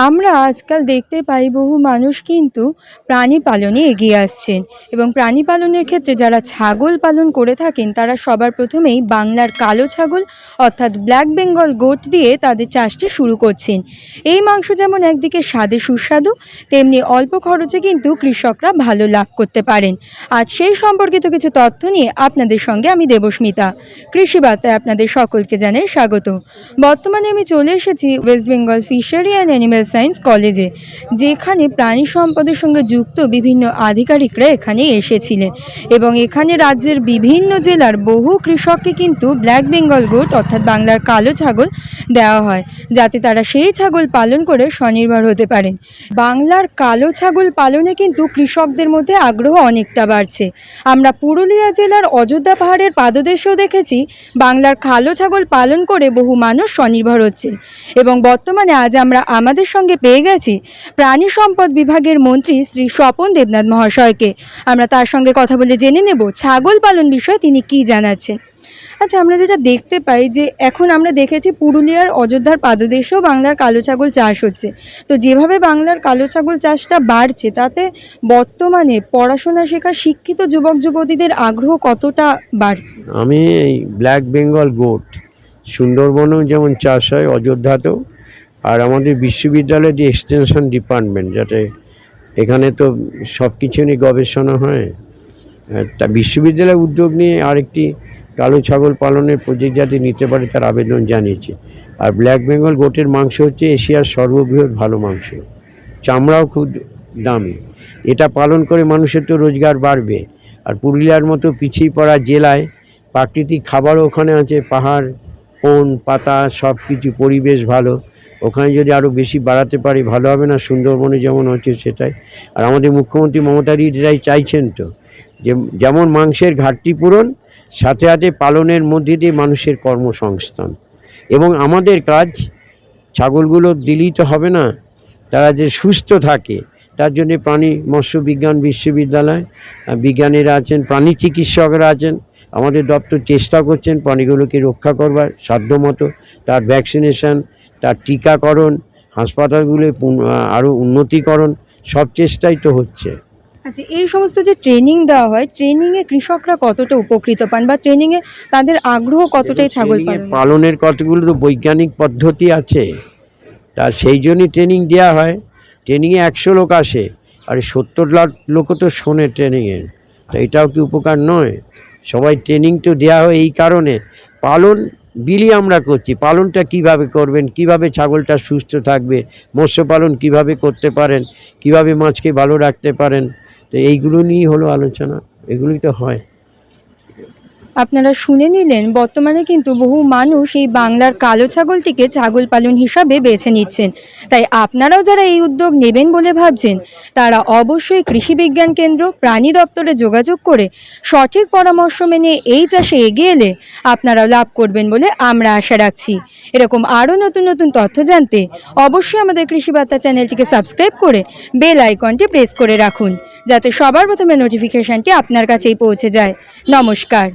আমরা আজকাল দেখতে পাই বহু মানুষ কিন্তু প্রাণী পালনে এগিয়ে আসছেন এবং প্রাণী পালনের ক্ষেত্রে যারা ছাগল পালন করে থাকেন, তারা সবার প্রথমেই বাংলার কালো ছাগল অর্থাৎ ব্ল্যাক বেঙ্গল গোট দিয়ে তাদের চাষটি শুরু করছেন। এই মাংস যেমন একদিকে স্বাদে সুস্বাদু, তেমনি অল্প খরচে কিন্তু কৃষকরা ভালো লাভ করতে পারেন। আজ সেই সম্পর্কিত কিছু তথ্য নিয়ে আপনাদের সঙ্গে আমি দেবস্মিতা। কৃষি বার্তায় আপনাদের সকলকে জানাই স্বাগত বর্তমানে আমি চলে এসেছি West Bengal fishery and animal science কলেজে, যেখানে প্রাণী সম্পদের সঙ্গে যুক্ত বিভিন্ন আধিকারিকরা এখানে এসেছিলেন এবং এখানে রাজ্যের বিভিন্ন জেলার বহু কৃষককে কিন্তু ব্ল্যাক বেঙ্গল গোট অর্থাৎ বাংলার কালো ছাগল দেওয়া হয়, যাতে তারা সেই ছাগল পালন করে স্বনির্ভর হতে পারেন। বাংলার কালো ছাগল পালনে কিন্তু কৃষকদের মধ্যে আগ্রহ অনেকটা বাড়ছে। আমরা পুরুলিয়া জেলার অযোধ্যা পাহাড়ের পাদদেশেও দেখেছি, বাংলার কালো ছাগল পালন করে বহু মানুষ স্বনির্ভর হচ্ছে এবং বর্তমানে আজ আমরা আমাদের সঙ্গে পেয়ে গেছি। প্রাণী সম্পদ বিভাগের মন্ত্রী শ্রী স্বপন দেবনাথ মহাশয়কে। আমরা তার সঙ্গে কথা বলে জেনে নেব ছাগল পালন বিষয়ে তিনি কি জানাচ্ছেন। আচ্ছা আমরা যেটা দেখতে পাই যে এখন আমরা দেখেছি পুরুলিয়ার অযোধ্যার পাদদেশেও বাংলার কালো ছাগল চাষ হচ্ছে। তো যেভাবে বাংলার কালো ছাগল চাষটা বাড়ছে, তাতে বর্তমানে পড়াশোনা শেখা শিক্ষিত যুবক যুবতীদের আগ্রহ কতটা বাড়ছে? আমি এই ব্ল্যাক বেঙ্গল গোট, সুন্দরবনেও যেমন চাষ হয়, অযোধ্যাতেও আর আমাদের বিশ্ববিদ্যালয়ের যে এক্সটেনশন ডিপার্টমেন্ট যাতে এখানে তো সব কিছু নিয়ে গবেষণা হয় তা বিশ্ববিদ্যালয়ের উদ্যোগ নিয়ে আরেকটি কালো ছাগল পালনের প্রজেক্ট যাতে নিতে পারে তার আবেদন জানিয়েছে। আর ব্ল্যাক বেঙ্গল গোটের মাংস হচ্ছে এশিয়ার সর্ববৃহৎ ভালো মাংস। চামড়াও খুব দামি। এটা পালন করে মানুষের তো রোজগার বাড়বে। আর পুরুলিয়ার মতো পিছিয়ে পড়া জেলায় প্রাকৃতিক খাবারও ওখানে আছে, পাহাড়, বন, পাতা সব কিছু পরিবেশ ভালো। ওখানে যদি আরও বেশি বাড়াতে পারি, ভালো হবে না? সুন্দরবনে যেমন হচ্ছে সেটাই। আর আমাদের মুখ্যমন্ত্রী মমতা দি এটাই চাইছেন তো, যে যেমন মাংসের ঘাটতি পূরণ, সাথে সাথে পালনের মধ্যে দিয়ে মানুষের কর্মসংস্থান। এবং আমাদের কাজ, ছাগলগুলো দিলেই তো হবে না। তারা যে সুস্থ থাকে, তার জন্য প্রাণী মৎস্য বিজ্ঞান বিশ্ববিদ্যালয় বিজ্ঞানীরা আছেন, প্রাণী চিকিৎসকরা আছেন। আমাদের দপ্তর চেষ্টা করছেন প্রাণীগুলোকে রক্ষা করবার সাধ্যমতো। তার ভ্যাকসিনেশন তার টিকাকরণ হাসপাতালগুলো আরও উন্নতিকরণ সব চেষ্টাই তো হচ্ছে। আচ্ছা এই সমস্ত যে ট্রেনিং দেওয়া হয় ট্রেনিংয়ে কৃষকরা কতটা উপকৃত পান বা ট্রেনিংয়ে তাদের আগ্রহ কতটাই ছাগল পালনের কতগুলো তো বৈজ্ঞানিক পদ্ধতি আছে। তা সেই জন্যই ট্রেনিং দেওয়া হয়। ট্রেনিংয়ে একশো লোক আসে আর সত্তর লাখ লোকও তো শোনে ট্রেনিংয়ে তা এটাও কি উপকার নয়? সবাই ট্রেনিং তো দেওয়া হয় এই কারণে। পালন বিলি আমরা করছি। পালনটা কীভাবে করবেন? কীভাবে ছাগলটা সুস্থ থাকবে? মৎস্য পালন কীভাবে করতে পারেন? কীভাবে মাছকে ভালো রাখতে পারেন? তো এইগুলো নিয়েই হলো আলোচনা। এগুলোই তো হয়। আপনারা শুনে নিলেন, বর্তমানে কিন্তু বহু মানুষ এই বাংলার কালো ছাগলটিকে ছাগল পালন হিসাবে বেছে নিচ্ছেন। তাই আপনারাও যারা এই উদ্যোগ নেবেন বলে ভাবছেন, তারা অবশ্যই কৃষি বিজ্ঞান কেন্দ্র, প্রাণী দপ্তরে যোগাযোগ করে সঠিক পরামর্শ মেনে এই চাষে এগিয়ে এলে আপনারাও লাভ করবেন বলে আমরা আশা রাখছি। এরকম আরও নতুন নতুন তথ্য জানতে অবশ্যই আমাদের কৃষি বার্তা চ্যানেলটিকে সাবস্ক্রাইব করে বেল আইকনটি প্রেস করে রাখুন, যাতে সবার প্রথমে নোটিফিকেশনটি আপনার কাছেই পৌঁছে যায়। নমস্কার।